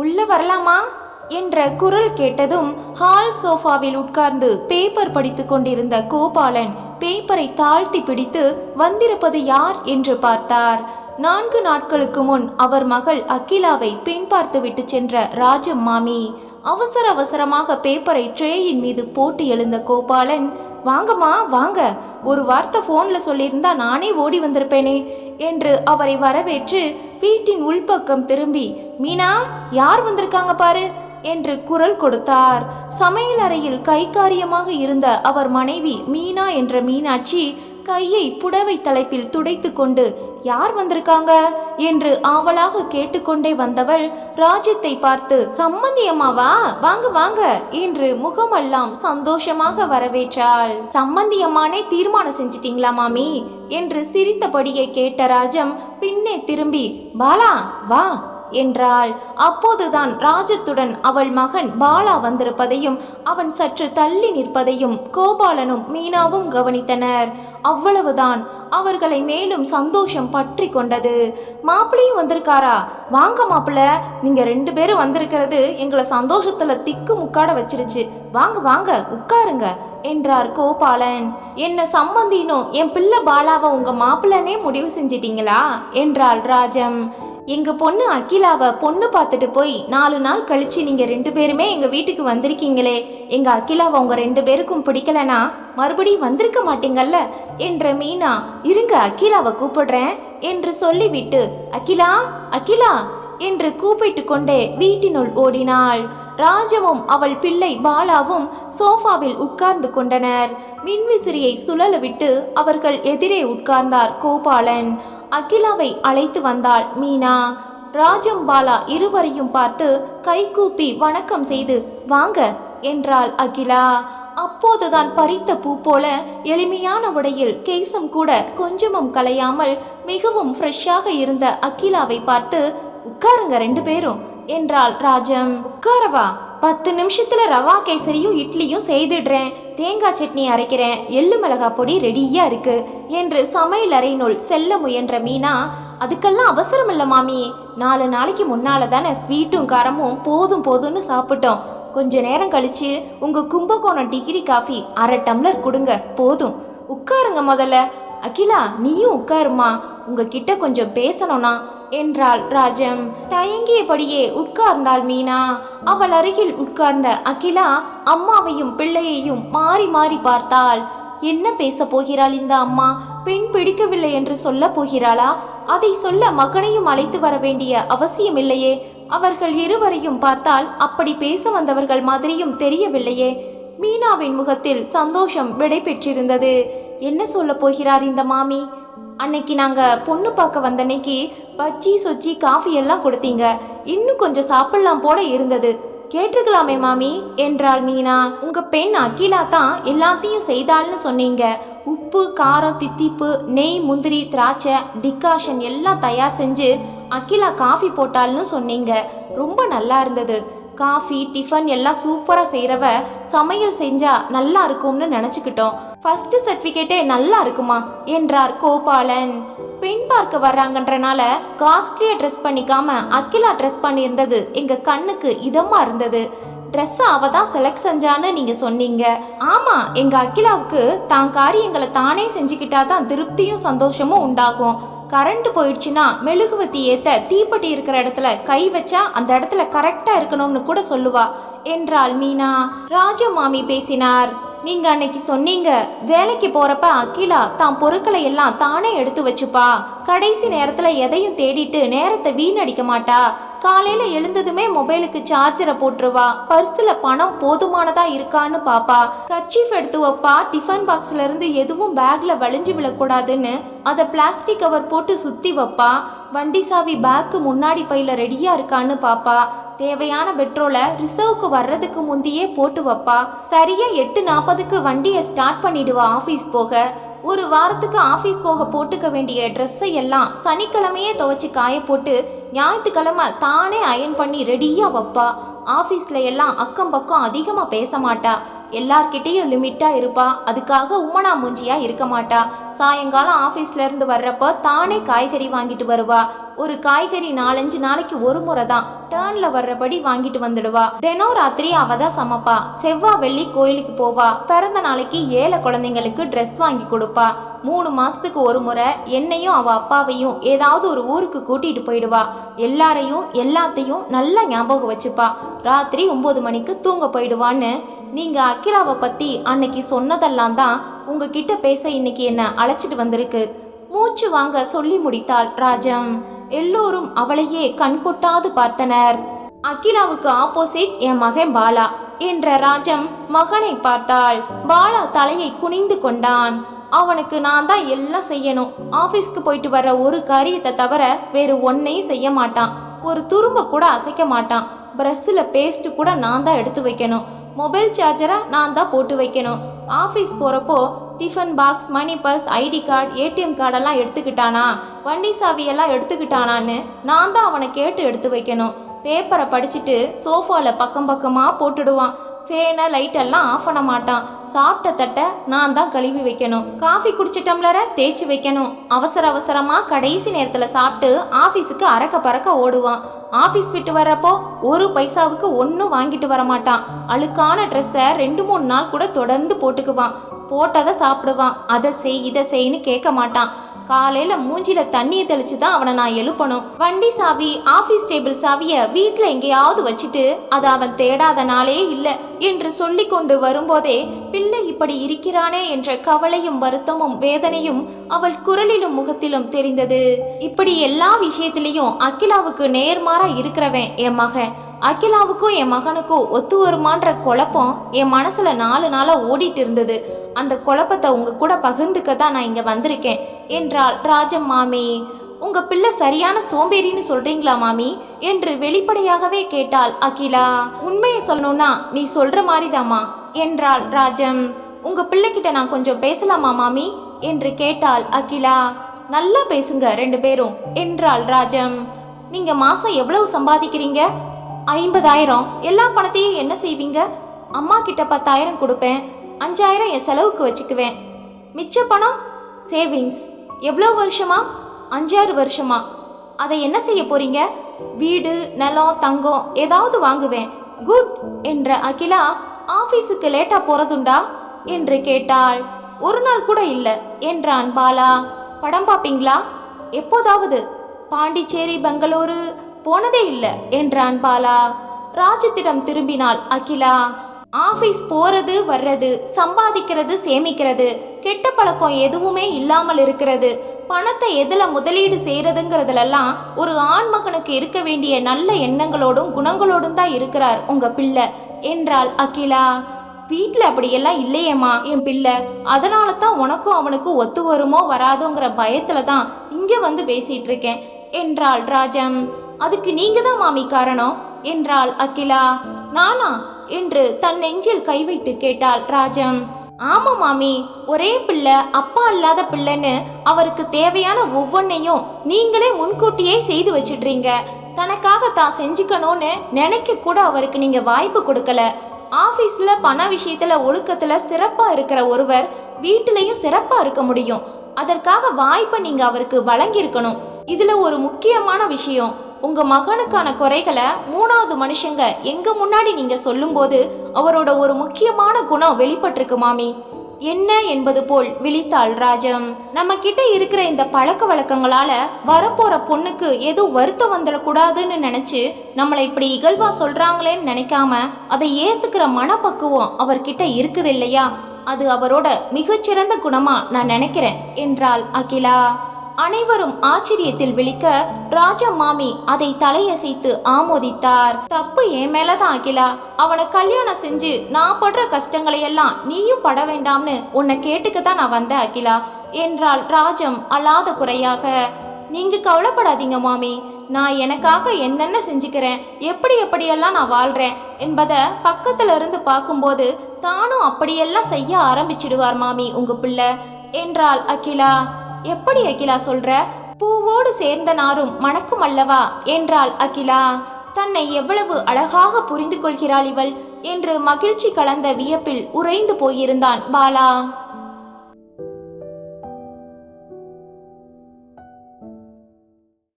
உள்ள வரலாமா? என்ற குரல் கேட்டதும் ஹால் சோஃபாவில் உட்கார்ந்து பேப்பர் படித்துக் கொண்டிருந்த கோபாலன் பேப்பரை தாழ்த்தி பிடித்து வந்திருப்பது யார்? என்று பார்த்தார். நான்கு நாட்களுக்கு முன் அவர் மகள் அகிலாவை பெண் பார்த்துவிட்டு சென்ற ராஜம் மாமி அவசர அவசரமாக பேப்பரை ட்ரேயின் மீது போட்டு எழுந்த கோபாலன் வாங்கம்மா வாங்க. ஒரு வார்த்தை ஃபோனில் சொல்லியிருந்தா நானே ஓடி வந்திருப்பேனே என்று அவரை வரவேற்று வீட்டின் உள்பக்கம் திரும்பி மீனா யார் வந்திருக்காங்க பாரு என்று குரல் கொடுத்தார். சமையல் அறையில் கைகாரியமாக இருந்த அவர் மனைவி மீனா என்ற மீனாட்சி கையை புடவை தலைப்பில் துடைத்து கொண்டு யார் வந்திருக்காங்க? என்று ஆவலாக கேட்டுக்கொண்டே வந்தவள் ராஜ்யத்தை பார்த்து சம்மந்தியம்மாவா வாங்க வாங்க என்று முகமெல்லாம் சந்தோஷமாக வரவேற்றாள். சம்மந்தியம்மானே தீர்மானம் செஞ்சிட்டீங்களா மாமி? என்று சிரித்தபடியே கேட்ட ராஜம் பின்னே திரும்பி பாலா வா. என்றாள். அப்போதுதான் ராஜத்துடன் அவள் மகன் பாலா வந்திருப்பதையும் அவன் சற்று தள்ளி நிற்பதையும் கோபாலனும் மீனாவும் கவனித்தனர். அவ்வளவுதான். அவர்களை மேலும் சந்தோஷம் பற்றி கொண்டது. மாப்பிள்ளையும் வந்திருக்காரா? வாங்க மாப்பிள்ள. நீங்க ரெண்டு பேரும் வந்திருக்கிறது எங்களை சந்தோஷத்துல திக்கு முக்காட வச்சிருச்சு. வாங்க வாங்க உட்காருங்க என்றார் கோபாலன். என்ன சம்பந்தினோ என் பிள்ளை பாலாவை உங்க மாப்பிள்ளனே முடிவு செஞ்சிட்டீங்களா? என்றாள் ராஜம். எங்க பொண்ணு அகிலாவை பொண்ணு பார்த்துட்டு போய் நாலு நாள் கழிச்சு நீங்க ரெண்டு பேருமே எங்க வீட்டுக்கு வந்திருக்கீங்களே. எங்க அகிலாவை உங்க ரெண்டு பேருக்கும் பிடிக்கலனா மறுபடியும் வந்திருக்க மாட்டீங்கல்ல? என்ற மீனா இருங்க அகிலாவை கூப்பிடுறேன் என்று சொல்லிவிட்டு அகிலா அகிலா என்று கூப்பிட்டு கொண்டே வீட்டினுள் ஓடினாள். ராஜவும் அவள் பிள்ளை பாலாவும் சோஃபாவில் உட்கார்ந்து கொண்டனர். மின்விசிறியை சுழலவிட்டு அவர்கள் எதிரே உட்கார்ந்தார் கோபாலன். அகிலாவை அழைத்து வந்தாள் மீனா. ராஜம் பாலா இருவரையும் பார்த்து கைகூப்பி வணக்கம் செய்து வாங்க என்றாள் அகிலா. அப்போதுதான் பறித்த பூ போல எளிமையான உடையில் கேசம் கூட கொஞ்சமும் கலையாமல் மிகவும் ஃப்ரெஷ்ஷாக இருந்த அகிலாவை பார்த்து உட்காருங்க ரெண்டு பேரும் என்றாள் ராஜம். உட்காரவா? பத்து நிமிஷத்துல ரவா கேசரியும் இட்லியும் செய்துடுறேன். தேங்காய் சட்னி அரைக்கிறேன். எள்ளு மிளகாய் பொடி ரெடியா இருக்கு என்று சமையல் அறையினுள் செல்ல முயன்ற மீனா அதுக்கெல்லாம் அவசரம் இல்லை மாமி. நாலு நாளைக்கு முன்னால தானே ஸ்வீட்டும் காரமும் போதும் போதும்னு சாப்பிட்டோம். கொஞ்ச நேரம் கழிச்சு உங்க கும்பகோணம் டிகிரி காஃபி அரை டம்ளர் கொடுங்க. போதும். உட்காருங்க முதல்ல. அகிலா நீயும் உட்காருமா. உங்ககிட்ட கொஞ்சம் பேசணும்னா என்றாள் ராஜம். தயங்கியபடியே உட்கார்ந்தாள் மீனா. அவள் அருகில் உட்கார்ந்த அகிலா அம்மாவையும் பிள்ளையையும் மாறி மாறி பார்த்தாள். என்ன பேச போகிறாள் இந்த அம்மா? பெண் பிடிக்கவில்லை என்று சொல்ல போகிறாளா? அதை சொல்ல மகனையும் அழைத்து வர வேண்டிய அவசியமில்லையே. அவர்கள் இருவரையும் பார்த்தால் அப்படி பேச வந்தவர்கள் மாதிரியும் தெரியவில்லையே. மீனாவின் முகத்தில் சந்தோஷம் விடை பெற்றிருந்தது என்ன சொல்ல போகிறார் இந்த மாமி? அன்னைக்கு நாங்கள் பொண்ணு பார்க்க வந்த அன்னைக்கு பச்சி சொச்சி காஃபி எல்லாம் கொடுத்தீங்க. இன்னும் கொஞ்சம் சாப்பிடலாம் போல இருந்தது. கேட்டிருக்கலாமே மாமி என்றாள் மீனா. உங்க பெண் அகிலா தான் எல்லாத்தையும் செய்தாள்னு சொன்னீங்க. உப்பு காரம் தித்திப்பு நெய் முந்திரி திராட்சை டிகாஷன் எல்லாம் தயார் செஞ்சு அகிலா காஃபி போட்டாள்னு சொன்னீங்க. ரொம்ப நல்லா இருந்தது. காஃபி டிஃபன் எல்லாம் சூப்பராக செய்கிறவ சமையல் செஞ்சா நல்லா இருக்கும்னு நினச்சிக்கிட்டோம். ஃபர்ஸ்ட் சர்டிஃபிகேட்டே நல்லா இருக்குமா? என்றார் கோபாலன். பெண் பார்க்க வர்றாங்கன்றனால காஸ்ட்லியாக ட்ரெஸ் பண்ணிக்காம அகிலா ட்ரெஸ் பண்ணியிருந்தது எங்கள் கண்ணுக்கு இதமாக இருந்தது. ட்ரெஸ்ஸை அவ தான் செலக்ட் செஞ்சான்னு நீங்கள் சொன்னீங்க. ஆமாம் எங்கள் அகிலாவுக்கு தான் காரியங்களை தானே செஞ்சுக்கிட்டா தான் திருப்தியும் சந்தோஷமும் உண்டாகும். கரண்ட் போயிடுச்சுன்னா மெழுகுவத்தி ஏத்த தீப்பெட்டி இருக்கிற இடத்துல கை வச்சா அந்த இடத்துல கரெக்டா இருக்கணும்னு கூட சொல்லுவா என்றாள் மீனா. ராஜமாமி பேசினார். நீங்க அன்னைக்கு சொன்னீங்க வேலைக்கு போறப்ப அகிலா தான் பொருட்களை எல்லாம் தானே எடுத்து வச்சுப்பா. கடைசி நேரத்துல எதையும் தேடிட்டு நேரத்தை வீணடிக்க மாட்டா. காலையில எழுந்ததுமே மொபைலுக்கு சார்ஜரை போட்டுருவா. பர்ஸ்ல பணம் போதுமானதா இருக்கான்னு பாப்பா. கர்ச்சீஃப் எடுத்து வைப்பா. டிஃபன் பாக்ஸ்ல இருந்து எதுவும் பேக்ல வலிஞ்சு விழக்கூடாதுன்னு அதை பிளாஸ்டிக் கவர் போட்டு சுத்தி வைப்பா. வண்டி சாவி பேக்கு முன்னாடி பையில ரெடியா இருக்கான்னு பாப்பா. தேவையான பெட்ரோலை ரிசர்வ்க்கு வர்றதுக்கு முந்தையே போட்டு வைப்பா. சரியா எட்டு நாற்பதுக்கு வண்டியை ஸ்டார்ட் பண்ணிடுவா ஆஃபீஸ் போக. ஒரு வாரத்துக்கு ஆஃபீஸ் போக போட்டுக்க வேண்டிய ட்ரெஸ்ஸை எல்லாம் சனிக்கிழமையே துவைச்சி காய போட்டு ஞாயிற்றுக்கிழமை தானே அயன் பண்ணி ரெடியாக வைப்பா. ஆஃபீஸில் எல்லாம் அக்கம் பக்கம் அதிகமாக பேச மாட்டா. எல்லார்கிட்டேயும் லிமிட்டாக இருப்பா. அதுக்காக உம்மனா மூஞ்சியாக இருக்க மாட்டா. சாயங்காலம் ஆஃபீஸ்லேருந்து வர்றப்ப வர்றப்போ தானே காய்கறி வாங்கிட்டு வருவா. ஒரு காய்கறி நாலஞ்சு நாளைக்கு ஒரு முறை தான் டேர்ன்ல வர்றபடி வாங்கிட்டு வந்துடுவா. தினம் ராத்திரி அவ தான் சமைப்பா. செவ்வாய் வெள்ளி கோயிலுக்கு போவா. பிறந்த நாளைக்கு ஏழை குழந்தைங்களுக்கு ட்ரெஸ் வாங்கி கொடுப்பா. மூணு மாசத்துக்கு ஒரு முறை என்னையும் அவ அப்பாவையும் ஏதாவது ஒரு ஊருக்கு கூட்டிட்டு போயிடுவா. எல்லாரையும் எல்லாத்தையும் நல்லா ஞாபகம் வச்சுப்பா. ராத்திரி ஒம்பது மணிக்கு தூங்க போயிடுவான்னு நீங்க அகிலாவை பற்றி அன்னைக்கு சொன்னதெல்லாம் தான் உங்ககிட்ட பேச இன்னைக்கு என்னை அழைச்சிட்டு வந்திருக்கு. மூச்சு வாங்க சொல்லி முடித்தாள் ராஜம். எல்லோரும் அவளையே கண்கொட்டாது பார்த்தனர். அகிலாவுக்கு ஆப்போசிட் என் மகன் பாலா என்ற ராஜம் மகனை பார்த்தாள். பாலா தலையை குனிந்து கொண்டான். அவனுக்கு நான் தான் எல்லாம் செய்யணும். ஆஃபீஸ்க்கு போயிட்டு வர ஒரு காரியத்தை தவிர வேறு ஒன்னையும் செய்ய மாட்டான். ஒரு துரும்ப கூட அசைக்க மாட்டான். ப்ரெஷ்ஷில் பேஸ்ட்டு கூட நான் தான் எடுத்து வைக்கணும். மொபைல் சார்ஜரை நான் தான் போட்டு வைக்கணும். ஆஃபீஸ் போகிறப்போ tiffin box money purse ID card ATM கார்டெல்லாம் எடுத்துக்கிட்டானா? வண்டி சாவியெல்லாம் எடுத்துக்கிட்டானான்னு நான் தான் அவனை கேட்டு எடுத்து வைக்கணும். பேப்பரை படிச்சுட்டு சோஃபாவில் பக்கம் பக்கமாக போட்டுடுவான். ஃபேனை லைட்டெல்லாம் ஆஃப் பண்ண மாட்டான். சாப்பிட்ட தட்டை நான் தான் கழுவி வைக்கணும். காஃபி குடிச்ச டம்ளரை தேய்ச்சி வைக்கணும். அவசர அவசரமாக கடைசி நேரத்தில் சாப்பிட்டு ஆஃபீஸுக்கு அறக்க பறக்க ஓடுவான். ஆஃபீஸ் விட்டு வர்றப்போ ஒரு பைசாவுக்கு ஒன்றும் வாங்கிட்டு வர மாட்டான். அழுக்கான ட்ரெஸ்ஸை ரெண்டு மூணு நாள் கூட தொடர்ந்து போட்டுக்குவான். போட்டதை சாப்பிடுவான். அதை செய் இதை செய்ன்னு கேட்க மாட்டான். காலையில மூஞ்சில தண்ணியை தெளிச்சு தான் அவனை நான் எழுப்பணும். வண்டி சாவி ஆபீஸ் டேபிள் சாவிய வீட்ல எங்கேயாவது வச்சுட்டு அது அவன் தேடாத நாளே இல்லை என்று சொல்லி கொண்டு வரும்போதே பிள்ளை இப்படி இருக்கிறானே என்ற கவலையும் வருத்தமும் வேதனையும் அவள் குரலிலும் முகத்திலும் தெரிந்தது. இப்படி எல்லா விஷயத்திலையும் அகிலாவுக்கு நேர்மாறா இருக்கிறவன் என் மகன். அகிலாவுக்கும் என் மகனுக்கும் ஒத்து வருமான்ற குழப்பம் என் மனசில் நாலு நாளாக ஓடிட்டு இருந்தது. அந்த குழப்பத்தை உங்கள் கூட பகிர்ந்துக்க தான் நான் இங்கே வந்திருக்கேன். என்றாள் ராஜம் மாமி. உங்கள் பிள்ளை சரியான சோம்பேறின்னு சொல்கிறீங்களா மாமி? என்று வெளிப்படையாகவே கேட்டாள் அகிலா. உண்மையை சொல்லணும்னா நீ சொல்கிற மாதிரிதாம்மா என்றாள் ராஜம். உங்கள் பிள்ளைக்கிட்ட நான் கொஞ்சம் பேசலாமா மாமி? என்று கேட்டாள் அகிலா. நல்லா பேசுங்க ரெண்டு பேரும் என்றாள் ராஜம். நீங்கள் மாதம் எவ்வளவு சம்பாதிக்கிறீங்க? ஐம்பதாயிரம். எல்லா பணத்தையும் என்ன செய்வீங்க? அம்மா கிட்ட பத்தாயிரம் கொடுப்பேன். அஞ்சாயிரம் என் செலவுக்கு வச்சுக்குவேன். மிச்ச பணம் சேவிங்ஸ். எவ்வளோ வருஷமா? அஞ்சாறு வருஷமா. அதை என்ன செய்ய போறீங்க? வீடு நிலம் தங்கம் ஏதாவது வாங்குவேன். குட் என்ற அகிலா ஆஃபீஸுக்கு லேட்டா போறதுண்டா? என்று கேட்டாள். ஒரு நாள் கூட இல்லை என்றான் பாலா. படம் பார்ப்பீங்களா? எப்போதாவது? பாண்டிச்சேரி பெங்களூரு போனதே இல்லை என்றான் பாலா. ராஜத்திடம் திரும்பினாள் அகிலா. ஆபீஸ் போறது வர்றது சம்பாதிக்கிறது சேமிக்கிறது கெட்ட பழக்கம் எதுவுமே இல்லாமல் இருக்கிறது. பணத்தை எதில் முதலீடு செய்கிறதுங்கிறதுலெல்லாம் ஒரு ஆண்மகனுக்கு இருக்க வேண்டிய நல்ல எண்ணங்களோடும் குணங்களோடும் தான் இருக்கிறார் உங்க பிள்ளை என்றாள் அகிலா. வீட்டில் அப்படியெல்லாம் இல்லையேம்மா என் பிள்ளை. அதனால தான் உனக்கும் அவனுக்கும் ஒத்து வருமோ வராதோங்கிற பயத்தில் தான் இங்கே வந்து பேசிகிட்டு இருக்கேன் என்றாள் ராஜம். அதுக்கு நீங்க தான் மாமி காரணம் என்றாள் அகிலா. நானா? என்று தன் நெஞ்சில் கை வைத்து கேட்டாள் ராஜம் ஆமா மாமி ஒரே பிள்ளை அப்பா இல்லாத பிள்ளைன்னு அவருக்கு தேவையான ஒவ்வொன்றையும் நீங்களே முன்கூட்டியே செய்து வச்சிடுறீங்க. தனக்காக தான் செஞ்சுக்கணும்னு நினைக்க கூட அவருக்கு நீங்க வாய்ப்பு கொடுக்கல. ஆஃபீஸில் பண விஷயத்தில் ஒழுக்கத்தில் சிறப்பாக இருக்கிற ஒருவர் வீட்டிலையும் சிறப்பாக இருக்க முடியும். அதற்காக வாய்ப்பை நீங்கள் அவருக்கு வழங்கியிருக்கணும். இதில் ஒரு முக்கியமான விஷயம். உங்கள் மகனுக்கான குறைகளை மூணாவது மனுஷங்க எங்கள் முன்னாடி நீங்கள் சொல்லும்போது அவரோட ஒரு முக்கியமான குணம் வெளிப்பட்டிருக்கு மாமி. என்ன என்பது போல் விழித்தாள் ராஜம். நம்ம கிட்ட இருக்கிற இந்த பழக்க வழக்கங்களால வரப்போற பொண்ணுக்கு எதுவும் வருத்தம் வந்துடக்கூடாதுன்னு நினைச்சு நம்மளை இப்படி இகழ்வா சொல்றாங்களேன்னு நினைக்காம அதை ஏத்துக்கிற மனப்பக்குவம் அவர்கிட்ட இருக்குது இல்லையா அது அவரோட மிகச்சிறந்த குணமா நான் நினைக்கிறேன் என்றாள் அகிலா. அனைவரும் ஆச்சரியத்தில் விழிக்க ராஜா மாமி அதை தலையசைத்து ஆமோதித்தார். தப்பு என் மேலதான் அகிலா. அவனை கல்யாணம் செஞ்சு நான் படுற கஷ்டங்களை எல்லாம் நீயும் பட வேண்டாம்னு உன்னை கேட்டுக்க தான் நான் வந்தேன் அகிலா என்றால் ராஜம் அல்லாத குறையாக. நீங்க கவலைப்படாதீங்க மாமி. நான் எனக்காக என்னென்ன செஞ்சுக்கிறேன் எப்படி எப்படியெல்லாம் நான் வாழ்றேன் என்பதை பக்கத்துல இருந்து பார்க்கும்போது தானும் அப்படியெல்லாம் செய்ய ஆரம்பிச்சிடுவார் மாமி உங்க பிள்ளை என்றாள் அகிலா. எப்படி அகிலா சொல்ற? பூவோடு சேர்ந்த நாரும் மணக்கும் அல்லவா? என்றாள் அகிலா. தன்னை எவ்வளவு அழகாக புரிந்து கொள்கிறாள் இவள் என்று மகிழ்ச்சி கலந்த வியப்பில் உறைந்து போயிருந்தான் பாலா.